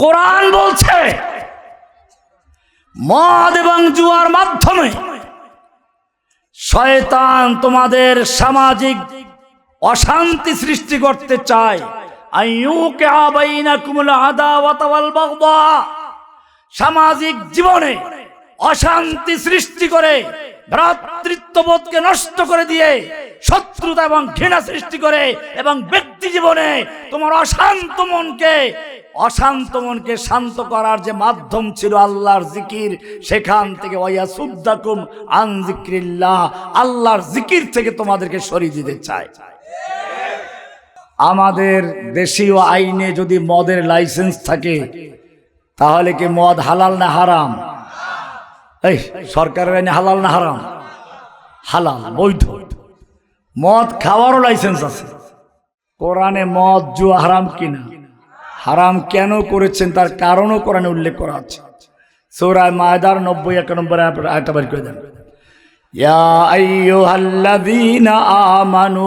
কোরআন বলছে, মদ এবং জুয়ার মাধ্যমে শয়তান তোমাদের সামাজিক অশান্তি সৃষ্টি করতে চায়। সামাজিক জীবনে অশান্তি সৃষ্টি করে ভ্রাতৃত্ববোধকে নষ্ট করে দিয়ে শত্রুতা এবং ঘৃণা সৃষ্টি করে এবং ব্যক্তি জীবনে তোমার অশান্ত মনকে অশান্ত মনকে শান্ত করার যে মাধ্যম ছিল আল্লাহর জিকির, সেখান থেকে আল্লাহর জিকির থেকে তোমাদেরকে সরিয়ে দিতে চায়। আমাদের দেশীয় আইনে যদি মদের লাইসেন্স থাকে, তাহলে কি মদ হালাল না হারাম? এই, সরকারের আইনে হালাল না হারাম? হালাল, বৈধ। মদ খাওয়ারও লাইসেন্স আছে। কোরআনে মদ, জুয়া হারাম কিনা? হারাম কেন করেছেন? তার কারণও কোরআনে উল্লেখ করা আছে। সৌরায় মায়দার নব্বই এক নম্বরে আয়টা বাড়ি করে দেন। ইয়া আইয়ুহাল্লাযীনা আমানু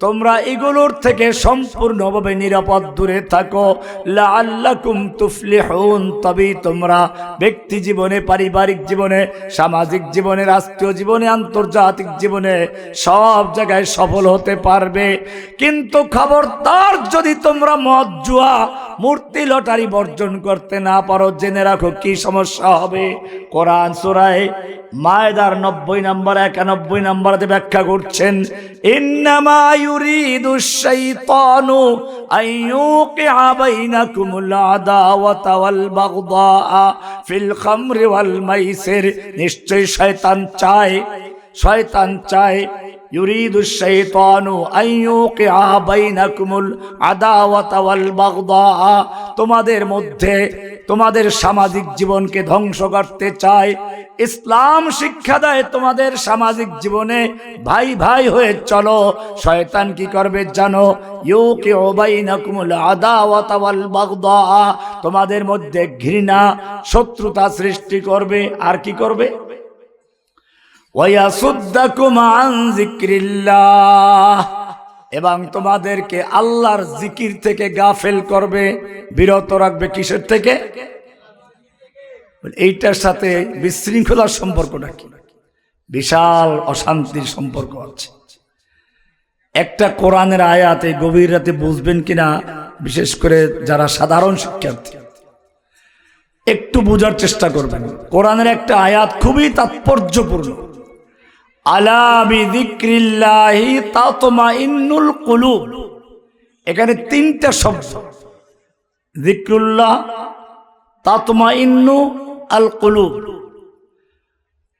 তোমরা এগুলোর থেকে সম্পূর্ণভাবে নিরাপদ দূরে থাকো। লাআল্লাকুম তুফলিহুন, তবেই তোমরা ব্যক্তি জীবনে, পারিবারিক জীবনে, সামাজিক জীবনে, রাষ্ট্রীয় জীবনে, আন্তর্জাতিক জীবনে সব জায়গায় সফল হতে পারবে। কিন্তু খবরদার যদি তোমরা মদ জুয়া মূর্তি লটারি বর্জন করতে না পারো, জেনে রাখো কি সমস্যা হবে। কোরআন সুরায় মায়দার নব্বই নম্বর একানব্বই নম্বরতে ব্যাখ্যা করছেন নিশ্চয় শয়তান চায় শয়তান চায় তোমাদের মধ্যে তোমাদের সামাজিক জীবনকে ধ্বংস করতে চায় ইসলাম শিক্ষা দেয় তোমাদের সামাজিক জীবনে, ভাই ভাই হয়ে চলো। শয়তান কি করবে জানো? ওয়াল বাগদা তোমাদের মধ্যে ঘৃণা, শত্রুতা সৃষ্টি করবে। আর কি করবে? এবং তোমাদেরকে আল্লাহর জিকির থেকে গাফেল করবে, বিরত রাখবে কিসের থেকে? এইটার সাথে বিশৃঙ্খলার সম্পর্কটা কি? বিশাল অশান্তির সম্পর্ক আছে। একটা কোরআনের আয়াত এই গভীর রাতে বুঝবেন কিনা, বিশেষ করে যারা সাধারণ শিক্ষার্থী। একটু বোঝার চেষ্টা করবেন। কোরআনের একটা আয়াত খুবই তাৎপর্যপূর্ণ। তাতমাইন্নুল কুলুব। এখানে তিনটা শব্দ। জিক্রুল্লাহ তাতমা ইন্নু আল কুলুব।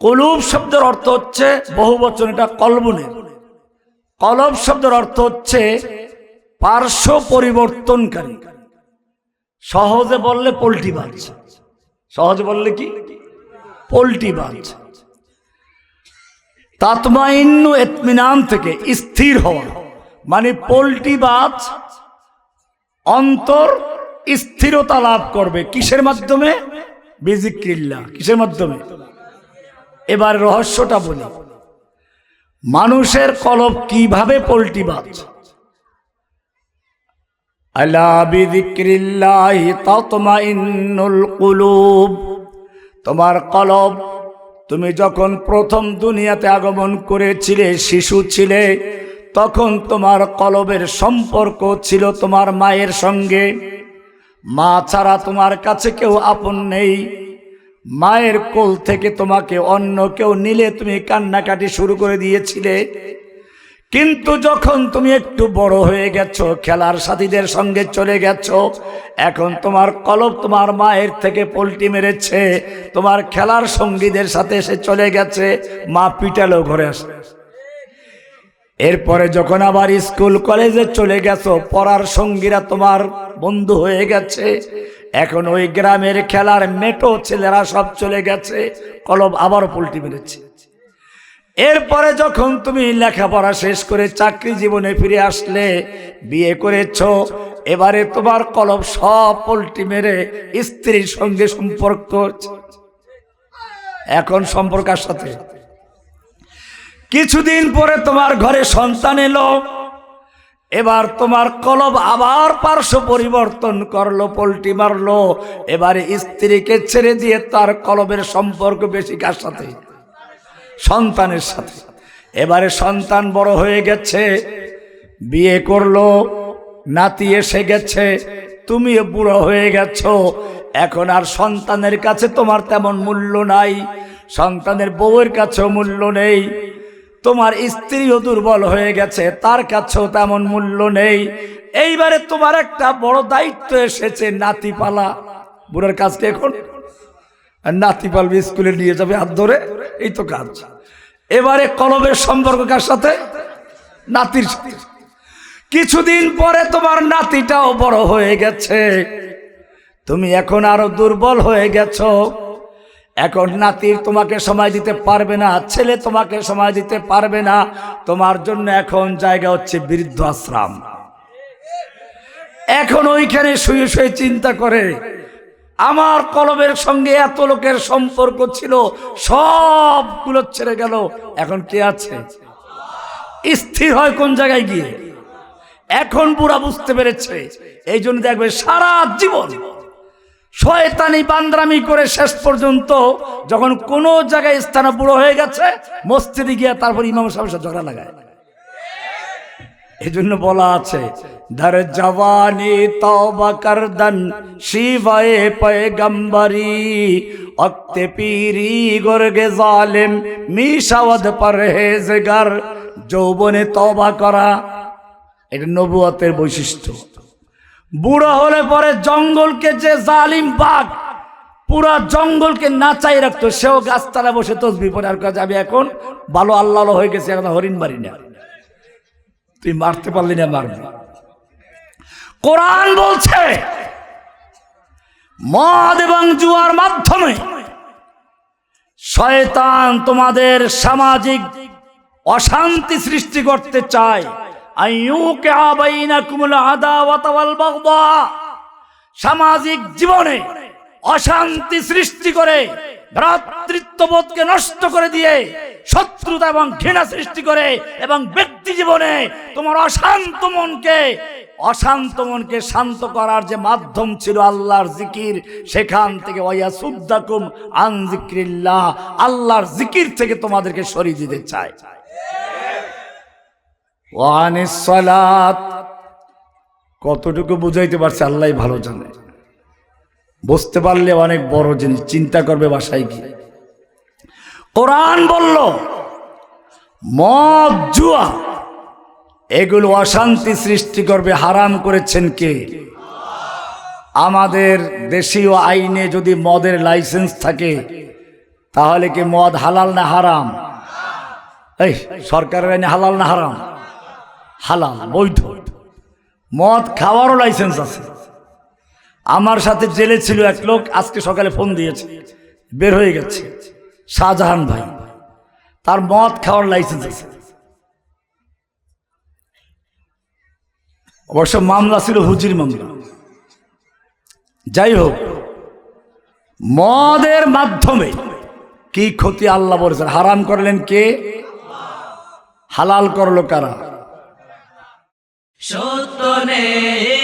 কলুব শব্দের অর্থ হচ্ছে বহু বচন, এটা কলবনের কলব শব্দের অর্থ হচ্ছে পার্শ্ব পরিবর্তনকারী। সহজে বললে পোল্ট্রি বাজ। সহজে বললে কি? পোল্ট্রি বাজ। তাতমাইন্নু এতমিনান থেকে স্থির হওয়া। মানে পোল্ট্রি বাজ অন্তর স্থিরতা লাভ করবে। কিসের মাধ্যমে? বিজিক্রিল্লা কিসের মাধ্যমে? এবার রহস্যটা বলি। মানুষের কলব কীভাবে পোল্ট্রি বাজ? তোমার কলব তুমি যখন প্রথম দুনিয়াতে আগমন করেছিলে, শিশু ছিলে, তখন তোমার কলবের সম্পর্ক ছিল তোমার মায়ের সঙ্গে। মা ছাড়া তোমার কাছে কেউ আপন নেই। মায়ের কোল থেকে তোমাকে অন্য কেউ নিলে তুমি কান্নাকাটি শুরু করে দিয়েছিলে। কিন্তু যখন তুমি একটু বড় হয়ে গেছো, খেলার সাথীদের সঙ্গে চলে গেছো, এখন তোমার কলব তোমার মায়ের থেকে পোল্টি মেরেছে, তোমার খেলার সঙ্গীদের সাথে এসে চলে গেছে, মা পিটালো ঘরে আসে। এরপরে যখন আবার স্কুল, কলেজে চলে গেছো, পড়ার সঙ্গীরা তোমার বন্ধু হয়ে গেছে, এখন ওই গ্রামের খেলার মেটো ছেলেরা সব চলে গেছে, কলব আবার পোল্টি মেরেছে। এরপরে যখন তুমি লেখাপড়া শেষ করে চাকরি জীবনে ফিরে আসলে, বিয়ে করেছ, এবারে তোমার কলম সব পোল্ট্রি মেরে স্ত্রীর সঙ্গে সম্পর্ক এখন সম্পর্কের সাথে। কিছুদিন পরে তোমার ঘরে সন্তান এলো। এবার তোমার কলব আবার পার্শ্ব পরিবর্তন করল, পোল্ট্রি মারলো। এবারে স্ত্রীকে ছেড়ে দিয়ে তার কলবের সম্পর্ক বেশি কার সাথে? সন্তানের সাথে। এবারে সন্তান বড় হয়ে গেছে, বিয়ে করল, নাতি এসে গেছে, তুমিও বুড়ো হয়ে গেছ। এখন আর সন্তানের কাছে তোমার তেমন মূল্য নাই, সন্তানের বউয়ের কাছেও মূল্য নেই। তোমার স্ত্রীও দুর্বল হয়ে গেছে, তার কাছেও তেমন মূল্য নেই। এইবারে তোমার একটা বড় দায়িত্ব এসেছে নাতি পালা বুড়োর কাজকে এখন আর নাতি পালবে স্কুলে নিয়ে যাবে হাত ধরে, এই তো কাজ। এবারে কলবের সম্পর্ক কার সাথে? নাতির সাথে। কিছুদিন পরে তোমার নাতিটাও বড় হয়ে গেছে। তুমি এখন আরও দুর্বল হয়ে গেছো। এখন নাতির তোমাকে সময় দিতে পারবে না, ছেলে তোমাকে সময় দিতে পারবে না। তোমার জন্য এখন জায়গা হচ্ছে বৃদ্ধ আশ্রম এখন ওইখানে শুয়ে শুয়ে চিন্তা করে আমার কলমের সঙ্গে এত লোকের সম্পর্ক ছিল, সবগুলো ছেড়ে গেল। এখন কে আছে? স্থির হয় কোন জায়গায় গিয়ে? এখন বুড়া বুঝতে পেরেছে। এই জন্য দেখবে সারা জীবন শয়তানি বান্দ্রামি করে শেষ পর্যন্ত যখন কোনো জায়গায় স্থানে বুড়ো হয়ে গেছে, মসজিদে গিয়ে তারপর ইমাম সাহেবের সাথে ঝগড়া লাগায়। এই জন্য বলা আছে ধর জওয়ানি তওবা করদন শিবায়ে পয়গম্বরি। অক্তে পীরি গর্গে জালিম মিশাওয়াদ পরহেজগার, যৌবনে তওবা করা। এটা নবুয়তের বৈশিষ্ট্য। বুড়ো হলে পরে জঙ্গলকে যে জালিম বাঘ, পুরা জঙ্গলকে নাচাই রাখতো, সেও গাছতলা বসে তসবি পরে। আর কাজ আমি এখন ভালো আল্লাহ হয়ে গেছে, এখন হরিণ মারি না। তুই মারতে পারলি না মারবি। কোরআন বলছে, মদ এবং জুয়ার মাধ্যমে শয়তান তোমাদের সামাজিক অশান্তি সৃষ্টি করতে চায়। সামাজিক জীবনে অশান্তি সৃষ্টি করে ভ্রাতৃত্ববোধকে নষ্ট করে দিয়ে শত্রুতা এবং ঘৃণা সৃষ্টি করে এবং ব্যক্তি জীবনে তোমার অশান্ত মনকে অশান্ত মনকে শান্ত করার যে মাধ্যম ছিল আল্লাহর জিকির, সেখান থেকে আন জিক্রিল্লাহ আল্লাহর জিকির থেকে তোমাদেরকে সরিয়ে দিতে চায়। কতটুকু বুঝাইতে পারছে আল্লাহ ভালো জানে। বুঝতে পারলে অনেক বড় জিনিস, চিন্তা করবে বাসায় গিয়ে। কোরআন বলল, মদ, জুয়া, এগুলো অশান্তি সৃষ্টি করবে, হারাম করেছেন কে? আমাদের দেশীয় আইনে যদি মদের লাইসেন্স থাকে, তাহলে কি মদ হালাল না হারাম? এই, সরকারের আইনে হালাল না হারাম? হালাল, বৈধ। মদ খাওয়ারও লাইসেন্স আছে। আমার সাথে জেলে ছিল এক লোক, আজকে সকালে ফোন দিয়েছে। বের হয়ে গেছে। শাহজাহান ভাই, তার মদ খাওয়ার লাইসেন্স আছে। অবশ্য মামলা ছিল হুজির মামলা। যাই হোক, মদের মাধ্যমে কি ক্ষতি আল্লাহ বলেছেন? হারাম করলেন কে? হালাল করল কারা? সত্যনের